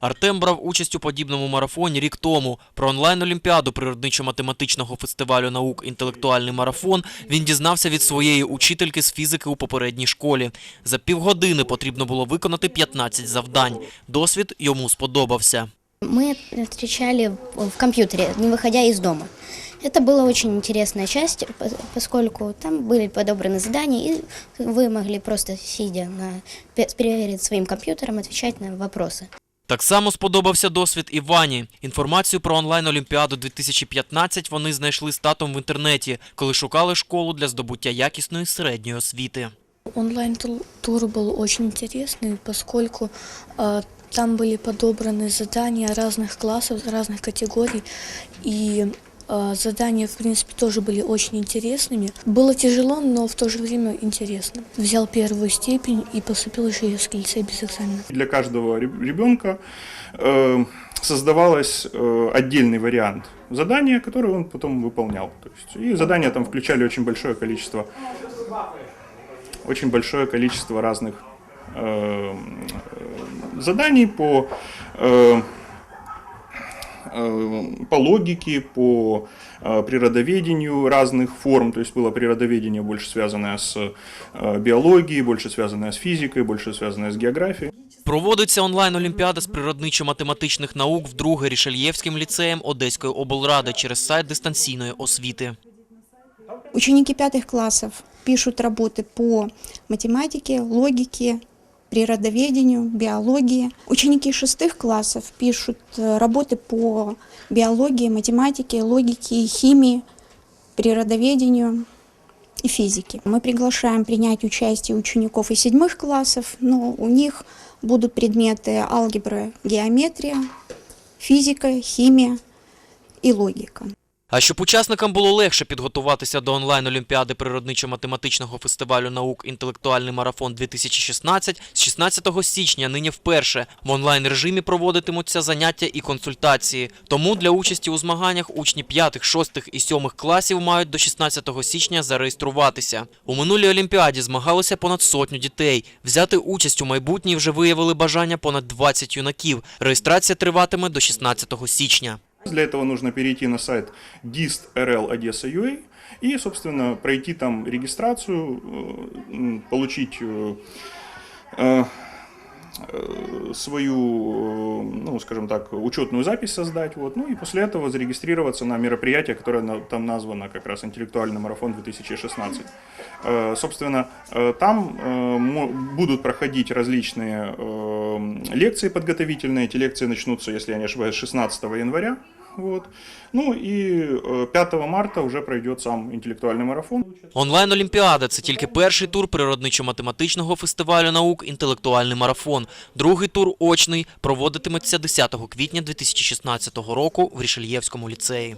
Артем брав участь у подібному марафоні рік тому. Про онлайн-олімпіаду природничо-математичного фестивалю наук «Інтелектуальний марафон» він дізнався від своєї учительки з фізики у попередній школі. За півгодини потрібно було виконати 15 завдань. Досвід йому сподобався. Мы встречали в компьютере, не выходя из дома. Это была очень интересная часть, по- поскольку там были подобраны задания, и вы могли просто, сидя на, пе- перед своим компьютером, отвечать на вопросы. Так само сподобався досвід і Вані. Інформацію про онлайн-олімпіаду 2015 вони знайшли з татом в інтернеті, коли шукали школу для здобуття якісної середньої освіти. Онлайн-тур был очень интересный, поскольку э, там были подобраны задания разных классов, разных категорий, и э, задания, в принципе, тоже были очень интересными. Было тяжело, но в то же время интересно. Взял первую степень и поступил еще в лицей без экзамена. Для каждого реб- ребенка э, создавалось э, отдельный вариант задания, который он потом выполнял. То есть, и задания там включали очень большое количество, очень большое количество разных э, э, заданий по э, э, по логике, по э, природоведению разных форм, то есть было природоведение больше связанное с э, биологией, больше связанное с физикой, больше связанное с географией. Проводиться онлайн-олімпіада з природничо-математичних наук вдруге Рішельєвським ліцеєм Одеської облради через сайт дистанційної освіти. Ученики пятых классов пишут работы по математике, логике, природоведению, биологии. Ученики шестых классов пишут э, работы по биологии, математике, логике, химии, природоведению и физике. Мы приглашаем принять участие учеников из седьмых классов, но у них будут предметы алгебра, геометрия, физика, химия и логика. А щоб учасникам було легше підготуватися до онлайн-олімпіади природничо-математичного фестивалю наук «Інтелектуальний марафон 2016», з 16 січня нині вперше в онлайн-режимі проводитимуться заняття і консультації. Тому для участі у змаганнях учні 5, 6 і 7 класів мають до 16 січня зареєструватися. У минулій олімпіаді змагалося понад сотню дітей. Взяти участь у майбутній вже виявили бажання понад 20 юнаків. Реєстрація триватиме до 16 січня. Для этого нужно перейти на сайт dist.rl Одесса.ua и, собственно, пройти там регистрацию, э, м, получить э, э, э, свою, э, ну, скажем так, учетную запись создать, вот, ну и после этого зарегистрироваться на мероприятие, которое на- там названо как раз «Интеллектуальный марафон 2016». Э, Собственно, э, там э, мо- будут проходить различные э, лекции подготовительные. Эти лекции начнутся, если я не ошибаюсь, 16 января. Вот. Ну и э, 5 марта уже пройдет сам интеллектуальный марафон. Онлайн-олімпіада це тільки перший тур природничо-математичного фестивалю наук «Інтелектуальний марафон». Другий тур очний проводитиметься 10 квітня 2016 року в Рішельєвському ліцеї.